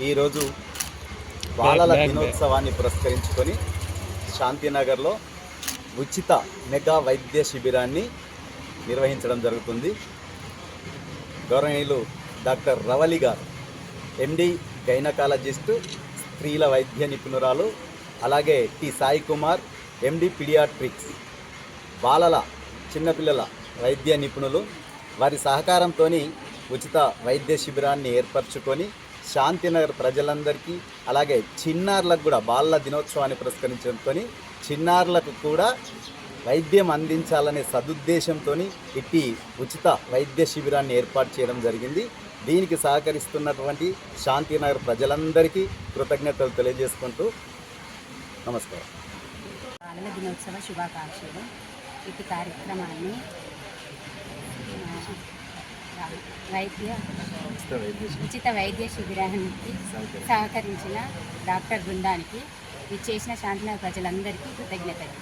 ఈరోజు బాలల దినోత్సవాన్ని పురస్కరించుకొని శాంతినగర్లో ఉచిత మెగా వైద్య శిబిరాన్ని నిర్వహించడం జరుగుతుంది. గౌరవనీయులు డాక్టర్ రవలి గారు ఎండి గైనకాలజిస్టు స్త్రీల వైద్య నిపుణురాలు అలాగే T. Sai Kumar MD paediatrics. బాలల చిన్నపిల్లల వైద్య నిపుణులు. వారి సహకారంతో ఉచిత వైద్య శిబిరాన్ని ఏర్పరచుకొని శాంతినగర్ ప్రజలందరికీ అలాగే చిన్నారులకు కూడా బాలల దినోత్సవాన్ని పురస్కరించడంతో చిన్నారులకు కూడా వైద్యం అందించాలనే సదుద్దేశంతో ఇట్టి ఉచిత వైద్య శిబిరాన్ని ఏర్పాటు చేయడం జరిగింది. దీనికి సహకరిస్తున్నటువంటి శాంతినగర్ ప్రజలందరికీ కృతజ్ఞతలు తెలియజేసుకుంటూ నమస్కారం. బాలల దినోత్సవ శుభాకాంక్షలు. ఇటు కార్యక్రమాన్ని వైద్య ఉచిత వైద్య శిబిరానికి సహకరించిన డాక్టర్ బృందానికి ఇచ్చేసిన శాంతినగర్ ప్రజలందరికీ కృతజ్ఞతలు.